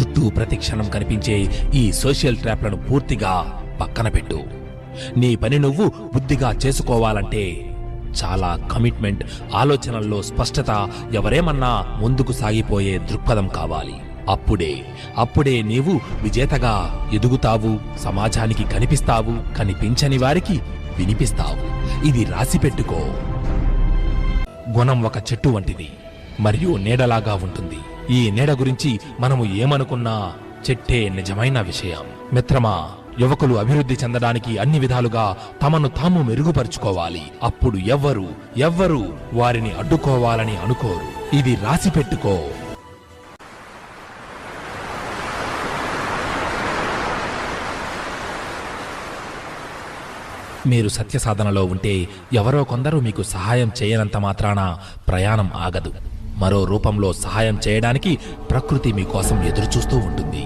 చుట్టూ ప్రతిక్షణం కనిపించే ఈ సోషల్ ట్రాప్లను పూర్తిగా పక్కన పెట్టు. నీ పని నువ్వు బుద్ధిగా చేసుకోవాలంటే చాలా కమిట్మెంట్ ఆలోచనల్లో స్పష్టత ఎవరేమన్నా ముందుకు సాగిపోయే దృక్పథం కావాలి. అప్పుడే అప్పుడే నీవు విజేతగా ఎదుగుతావు సమాజానికి కనిపిస్తావు కనిపించని వారికి వినిపిస్తావు. ఇది రాసి పెట్టుకో. గుణం ఒక చెట్టు వంటిది మరియు నీడలాగా ఉంటుంది. ఈ నీడ గురించి మనము ఏమనుకున్నా చెట్టే నిజమైన విషయం. మిత్రమా యువకులు అభివృద్ధి చెందడానికి అన్ని విధాలుగా తమను తాము మెరుగుపరుచుకోవాలి. అప్పుడు ఎవ్వరు ఎవ్వరు వారిని అడ్డుకోవాలని అనుకోరు. ఇది రాసి పెట్టుకో. మీరు సత్య సాధనలో ఉంటే ఎవరో కొందరు మీకు సహాయం చేయనంత మాత్రాన ప్రయాణం ఆగదు. మరో రూపంలో సహాయం చేయడానికి ప్రకృతి మీకోసం ఎదురుచూస్తూ ఉంటుంది.